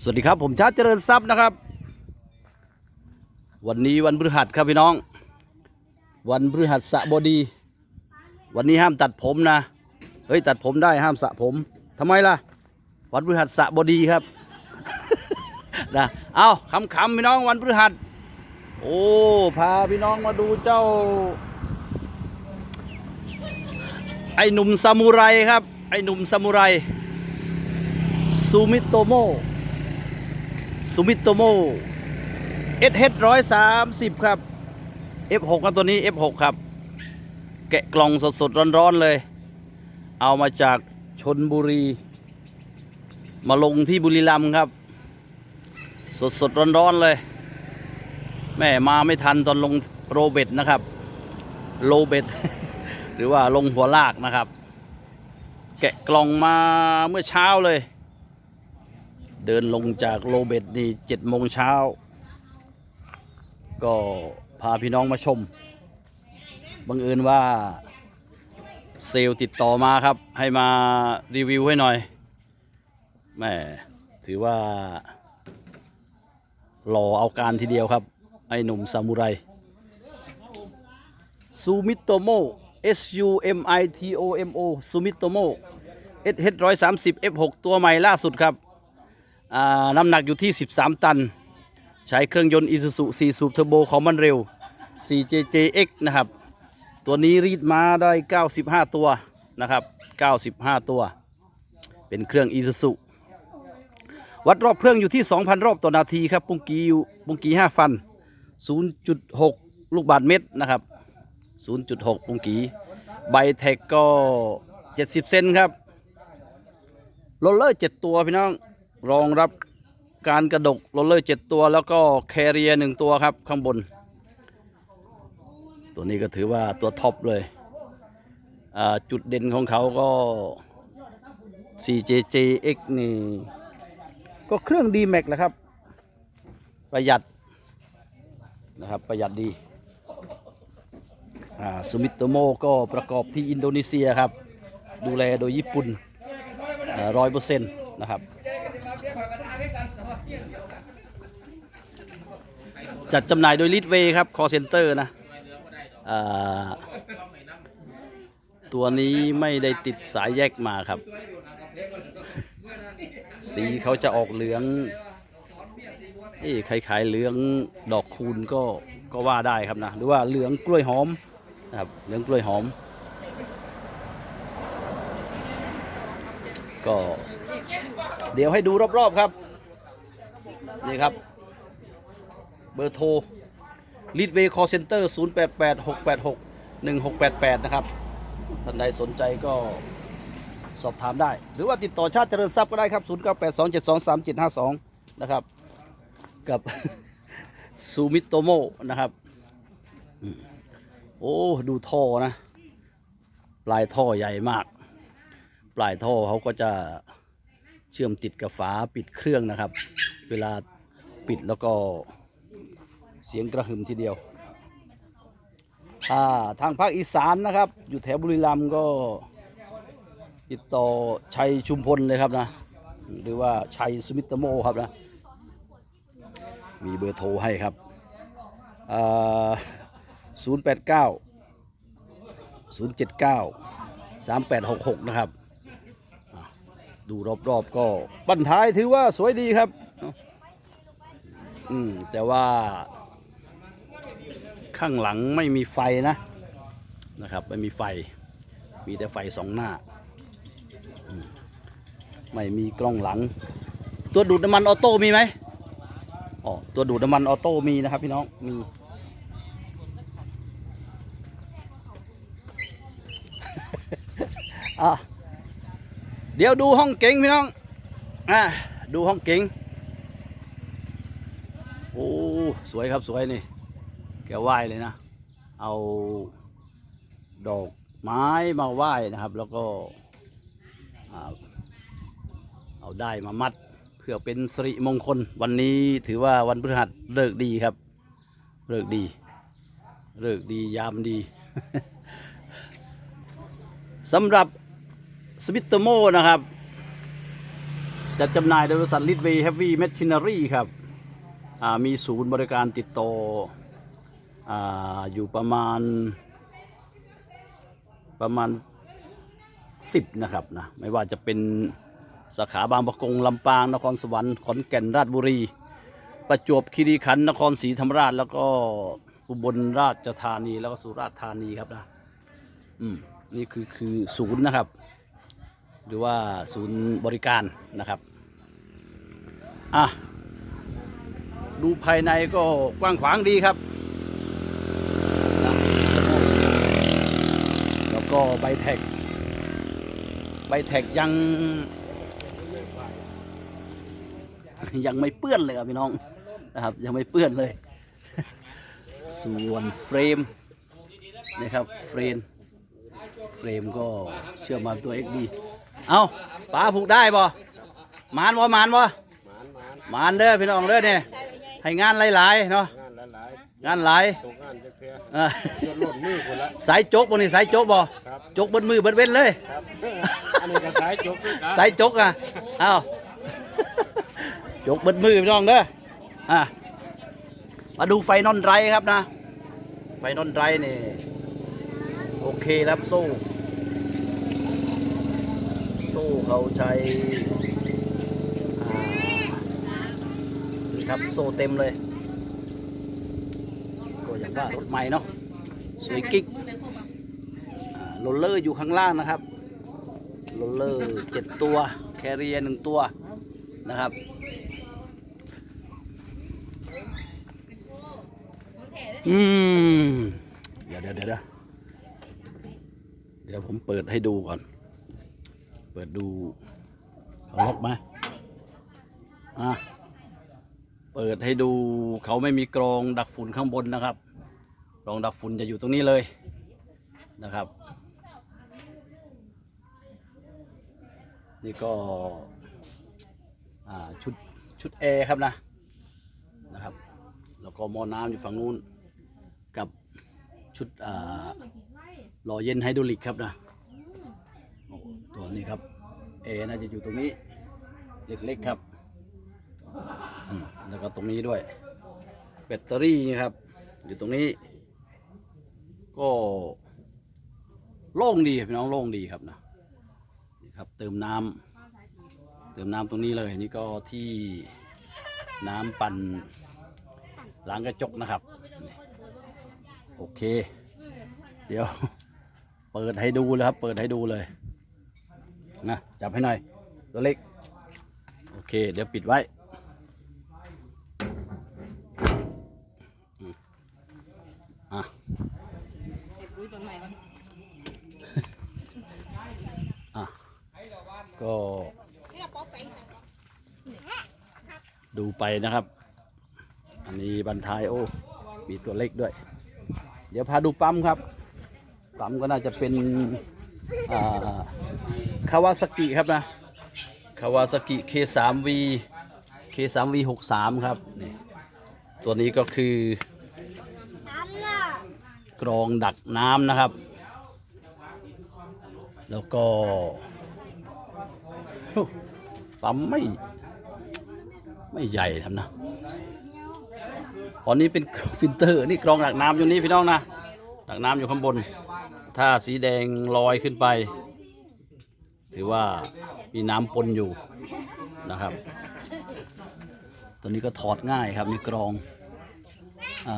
สวัสดีครับผมชาติเจริญทรัพย์นะครับ วันนี้วันพฤหัสครับพี่น้อง วันพฤหัสบดี วันนี้ห้ามตัดผมนะเฮ้ยตัดผมได้ห้ามสระผมทำไมล่ะ วันพฤหัสบดีครับนะเอาคำๆพี่น้องวันพฤหัส โอ้พาพี่น้องมาดูเจ้า ไอหนุ่มซามูไรครับ ไอหนุ่มซามูไรซูมิโตโม ซูมิโตโมเอสเฮดร้อยสามสิบครับ F6 ครับตัวนี้ F6 ครับ แกะกล่องสดๆ ร้อนๆ เลย เอามาจากชนบุรี มาลงที่บุรีรัมย์ครับ สดๆ ร้อนๆ เลย แม่มาไม่ทันตอนลงโรเบตนะครับโลเบตหรือว่าลงหัวลากนะครับ แกะกล่องมาเมื่อเช้าเลย เดินลงจากโลเบตนี่เจ็ดโมงเช้า ก็พาพี่น้องมาชม บังเอิญว่าเซลติดต่อมาครับ ให้มารีวิวให้หน่อยแม่ถือว่าหล่อเอาการทีเดียวครับ ไอ้หนุ่มซามูไรซูมิโตโม S U M I T O M O ซูมิโตโม S H ร้อยสามสิบ F หกตัวใหม่ล่าสุดครับ น้ำหนักอยู่ที่ 13 ตัน ใช้เครื่องยนต์ Isuzu 4 สูบเทอร์โบของมันเร็ว 4JJX นะครับ ตัวนี้รีดมาได้ 95 ตัวนะครับ 95 ตัว เป็นเครื่อง Isuzu วัดรอบเครื่องอยู่ที่ 2,000 รอบต่อนาทีครับ ปุงกีอยู่ปุงกี5ฟัน 0.6 ลูกบาทเมตรนะครับ 0.6 ปุงกีใบแท็กก็ 70 เซนครับโรลเลอร์ 7 ตัวพี่น้อง รองรับการกระดกโรลเลอร์7ตัว แล้วก็แคเรียหนึ่งตัวครับข้างบน ตัวนี้ก็ถือว่าตัวท็อปเลยจุดเด่นของเขาก็ 4JJX นี่ ก็เครื่อง d m a x แหละครับ ประหยัดนะครับประหยัดดีซูมิโตโมก็ประกอบที่อินโดนีเซียครับ ดูแลโดยญี่ปุ่นร้อยเปอร์เซ็นต์นะครับ จัดจำหน่ายโดยลิทเวครับคอเซ็นเตอร์นะอ่าตัวนี้ไม่ได้ติดสายแยกมาครับ สีเขาจะออกเหลืองเอ้คล้ายๆเหลืองดอกคูณก็ก็ว่าได้ครับนะ หรือว่าเหลืองกล้วยหอมนะครับเหลืองกล้วยหอม ก็ เดี๋ยวให้ดูรอบๆครับ นี่ครับ เบอร์โทรลีดเวย์คอเซ็นเตอร์0 8 8 6 8 6 1 6 8 8 นะครับ ท่านใดสนใจก็สอบถามได้ หรือว่าติดต่อชาติเจริญทรัพย์ก็ได้ครับ 0 9 8 2 7 2 3 7 5 2 นะครับ กับซูมิโตโมนะครับ โอ้ ดูท่อนะ ปลายท่อใหญ่มาก ปลายท่อเขาก็จะ เชื่อมติดกับฝาปิดเครื่องนะครับ เวลาปิดแล้วก็เสียงกระหึ่มทีเดียวาทางภาคอีสานนะครับ อยู่แถวบุรีรัมย์ก็ติดต่อชัยชุมพลเลยครับนะ หรือว่าชัยสมิตโมครับนะ มีเบอร์โทรให้ครับศูนย์แปดเก้าศูนะครับ ดูรอบๆก็บันท้ายถือว่าสวยดีครับอืมแต่ว่าข้างหลังไม่มีไฟนะนะครับ ไม่มีไฟ มีแต่ไฟสองหน้า ไม่มีกล้องหลัง ตัวดูดน้ำมันออโต้มีไหมอ๋อตัวดูดน้ำมันออโต้มีนะครับพี่น้องมีอะ เดี๋ยวดูห้องเก๋งพี่น้อง อะดูห้องเก๋งโอ้สวยครับสวยนี่ แกไหว้เลยนะ เอาดอกไม้มาไหว้นะครับ แล้วก็เอาได้มามัดเพื่อเป็นสิริมงคล วันนี้ถือว่าวันพฤหัสเลิกดีครับเลิกดีเลิกดียามดีสำหรับ สวิตเตอร์โมนะครับ จัดจำหน่ายโดยบริษัทลิทเวย์เฮฟวี่แมชชีนารีครับมีศูนย์บริการติดต่อออยู่ประมาณ ประมาณ 10 นะครับนะไม่ว่าจะเป็นสาขาบางประกงลำปาง นครสวรรค์ขอนแก่นราชบุรี ประจวบคีรีขันธ์นครศรีธรรมราช แล้วก็อุบลราชธานีแล้วก็สุราษฎร์ธานีครับนะอืมนี่คือคือศูนย์นะครับ หรือว่าศูนย์บริการนะครับอะดูภายในก็กว้างขวางดีครับ แล้วก็ใบแท็ก ใบแท็กยัง ยังไม่เปื้อนเลยครับพี่น้องนะครับ ยังไม่เปื้อนเลย ส่วนเฟรมนะครับเฟรมเฟรมก็เชื่อมมาตัว XD เอาป้าผูกได้บ่มานบ่มานบ่หมานหมานมานเด้อพี่น้องเด้อเนี่ยให้งานหลายๆเนาะงานหลายงานหลายๆตกงานจะเพียเออจนหล่นมือคนละ สายจกบ่นี่สายจกบ่ครับจกเบิดมือเบิดเว้นเลย ครับ อันนี้ก็สายจบด้วยกันสายจกอะเอาจกเบิดมือพี่น้องเด้ออะมาดูไฟนอนไรครับนะ ไฟนอนไรนี่ โอเคแล้วครับโซ่โซ่ เขาใช้นี่ครับโซเต็มเลยก็อย่างว่ารถใหม่เนาะสวยกิ๊กอ่าโรลเลอร์อยู่ข้างล่างนะครับโรลเลอร์เจ็ดตัวแคเรียหนึ่งตัวนะครับอืม เดี๋ยวเดี๋ยวเดี๋ยวเดี๋ยวเดี๋ยวผมเปิดให้ดูก่อน ปิดดูเขาล็อกไหมอะเปิดให้ดูเขาไม่มีกรองดักฝุ่นข้างบนนะครับกรองดักฝุ่นจะอยู่ตรงนี้เลยนะครับ นี่ก็อ่าชุดชุดแอร์ครับนะนะครับ แล้วก็หมอน้ำอยู่ฝั่งนู้นกับชุดอ่าหล่อเย็นไฮดรอลิกครับนะ นี้ครับแอร์น่าจะอยู่ตรงนี้ เล็กๆครับแล้วก็ตรงนี้ด้วย แบตเตอรี่ครับ อยู่ตรงนี้ ก็โล่งดีพี่น้องโล่งดีครับนะนี่ครับ เติมน้ำเติมน้ำตรงนี้เลยนี่ก็ที่น้ำปั่นล้างกระจกนะครับ โอเค เดี๋ยว เปิดให้ดูเลยครับ เปิดให้ดูเลย นะจับให้หน่อยตัวเล็ก โอเค เดี๋ยวปิดไว้ อะอะ ก็ ดูไปนะครับ อันนี้บันทายโอ้ มีตัวเล็กด้วย เดี๋ยวพาดูปั๊มครับ ปั๊มก็น่าจะเป็น คาวาสกิครับนะคาวาสกิ K3V K3V 63 ครับนี่ตัวนี้ก็คือกรองดักน้ำนะครับ แล้วก็ปั๊มไม่ไม่ใหญ่ทำนะตอนนี้เป็นฟิลเตอร์นี่กรองดักน้ำอยู่นี่พี่น้องนะดักน้ำอยู่ข้างบน ถ้าสีแดงลอยขึ้นไป ถือว่ามีน้ำปนอยู่นะครับ ตัวนี้ก็ถอดง่ายครับมีกรองอ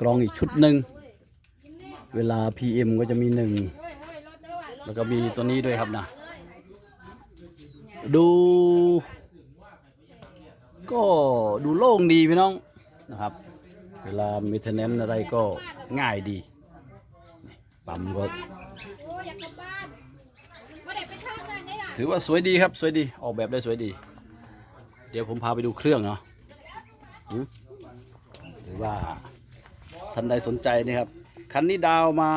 กรองอีกชุดหนึ่งเวลา PM ก็จะมีหนึ่งแล้วก็มีตัวนี้ด้วยครับนะ ดู ก็ดูโล่งดีพี่น้องนะครับ เวลาม i เทนเนนอะไรก็ง่ายดีปั๊มก็โอ้ยอยากกลับบ้านไม่ได้ไปเช่าเลยเนี่ยถือว่าสวยดีครับสวยดีออกแบบได้สวยดี เดี๋ยวผมพาไปดูเครื่องเนาะหรือว่าท่านใดสนใจนะครับ คันนี้ดาวมา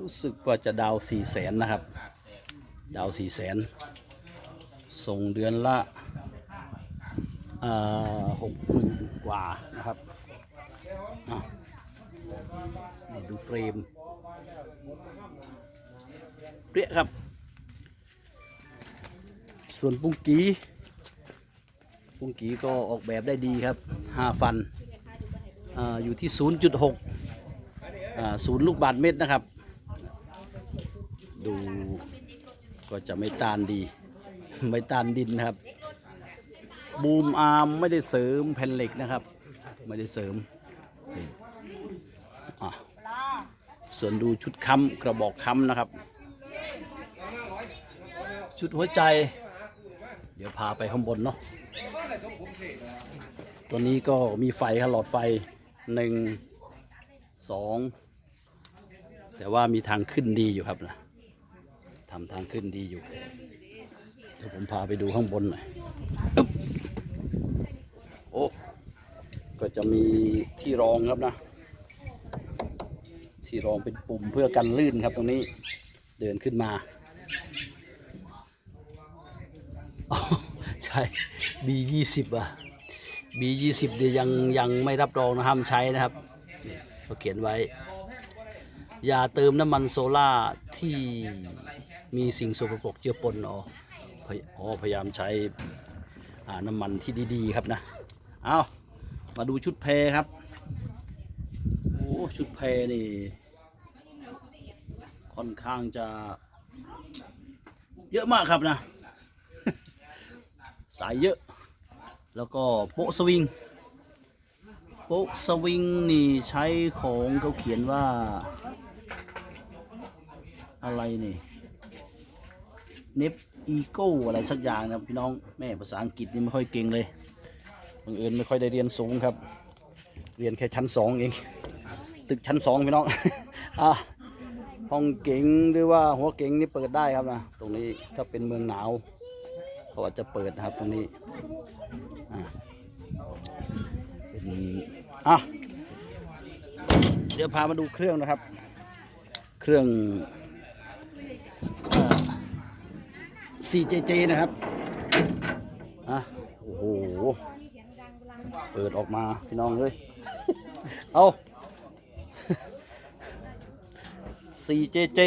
รู้สึกว่าจะดาวสี่แสนนะครับ ดาวสี่แสนส่งเดือนละ หกหมื่นกว่านะครับนี่ดูเฟรมเปรี้ยครับ ส่วนปุ้งกีปุ้งกีก็ออกแบบได้ดีครับ5ฟันออยู่ที่ 0.6อ่าศูนย์ลูกบาทเมตรนะครับ ดูก็จะไม่ต้านดี ไม่ต้านดินนะครับ บูมอาร์มไม่ได้เสริมแผ่นเหล็กนะครับ ไม่ได้เสริมส่วนดูชุดค้ำกระบอกค้ำนะครับ ชุดหัวใจ เดี๋ยวพาไปข้างบนเนาะตัวนี้ก็มีไฟครับหลอดไฟหนึ่งสองแต่ว่ามีทางขึ้นดีอยู่ครับนะทำทางขึ้นดีอยู่ เดี๋ยวผมพาไปดูข้างบนหน่อย โอ้ก็จะมีที่รองครับนะ ที่รองเป็นปุ่มเพื่อกันลื่นครับตรงนี้เดินขึ้นมาใช่ B ยี่สิบอะ B ยี่สิบเดี๋ยวยังยังไม่รับรองนะห้ามใช้นะครับเขาเขียนไว้ อย่าเติมน้ำมันโซล่าที่มีสิ่งสกปรกเจือปนอ๋อพยอ๋อพยายามใช้น้ำมันที่ดี ๆ ครับนะ เอามาดูชุดเพครับ โอ้ชุดเพนี่ ค่อนข้างจะ เยอะมากครับนะ สายเยอะ แล้วก็โปะสวิง โปะสวิงนี่ใช้ของเขาเขียนว่า อะไรนี่ เนฟอีโก้อะไรสักอย่างนะพี่น้อง แม่ภาษาอังกฤษนี่ไม่ค่อยเก่งเลย บังเอิญไม่ค่อยได้เรียนสูงครับ เรียนแค่ชั้นสองเอง ตึกชั้นสองพี่น้องอะห้องเก๋งหรือว่าหัวเก๋งนี่เปิดได้ครับนะตรงนี้ถ้าเป็นเมืองหนาวเขาอาจจะเปิดนะครับตรงนี้อะเป็นอะเดี๋ยวพามาดูเครื่องนะครับ เครื่อง 4JJ นะครับอะ เปิดออกมาพี่น้องเลยเอา 4JJ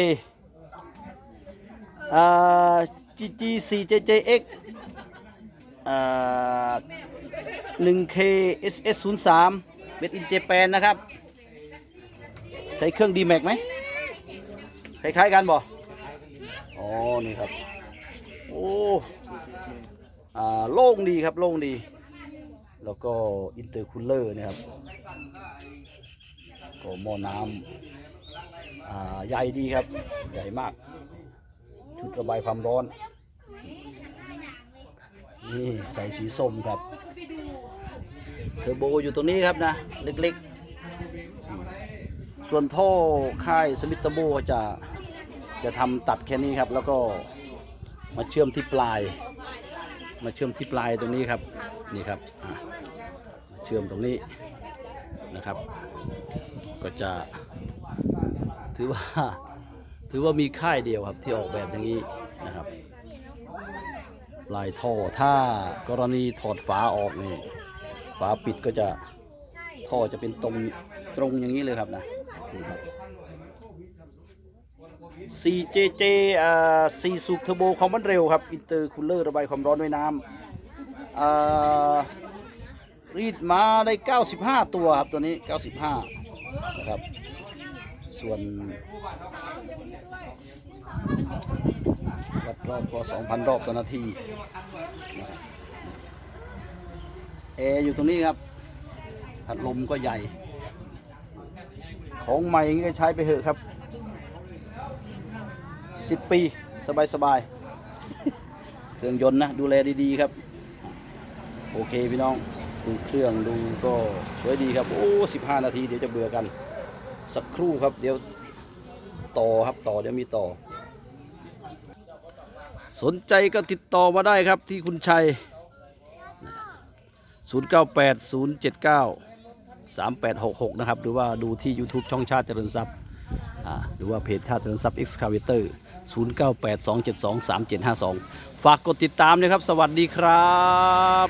อ่า GG 4JJX อ่า 1K SS 0 3เม็ดอินเจแปนนะครับ ใช้เครื่อง D-Max ไหมคล้ายๆกันบ่อ๋อ นี่ครับ โอ้ อ่า โล่งดีครับ โล่งดี แล้วก็อินเตอร์คูลเลอร์นะครับก็หม้อน้ำใหญ่ดีครับ ใหญ่มาก ชุดระบายความร้อน นี่ใส่สีส้มครับ เทอร์โบอยู่ตรงนี้ครับนะ เล็กๆ ส่วนท่อค่ายสมิธโบจะจะทำตัดแค่นี้ครับ แล้วก็มาเชื่อมที่ปลาย มาเชื่อมที่ปลายตรงนี้ครับ นี่ครับอ่า ชื่อมตรงนี้นะครับ ก็จะถือว่าถือว่ามีค่ายเดียวครับที่ออกแบบอย่างนี้นะครับ ลายท่อถ้ากรณีถอดฝาออกนี่ฝาปิดก็จะท่อจะเป็นตรงตรงอย่างนี้เลยครับนะนี่ครับ 4JJ อ่า4สูบเทอร์โบความมันเร็วครับอินเตอร์คูลเลอร์ระบายความร้อนด้วยน้ำอ่า รีดมาได้ 95 ตัวครับตัวนี้ 95 นะครับ ส่วนวัดรอบก็ 2,000 รอบต่อนาทีแอร์อยู่ตรงนี้ครับพัดลมก็ใหญ่ ของใหม่อย่างนี้ก็ใช้ไปเถอะครับสิบปีสบายสบายๆเครื่องยนต์นะ ดูแลดี ๆ ครับ โอเคพี่น้อง ดูเครื่องดูก็สวยดีครับ โอ้สิบห้านาทีเดี๋ยวจะเบื่อกัน สักครู่ครับ เดี๋ยวต่อครับต่อเดี๋ยวมีต่อ สนใจก็ติดต่อมาได้ครับที่คุณชัย 098 079 3866 นะครับ หรือว่าดูที่ YouTube ช่องชาติเจริญทรัพย์หรือว่าเพจชาติเจริญทรัพย์ Excavator 0982723752 ฝากกดติดตามนะครับ สวัสดีครับ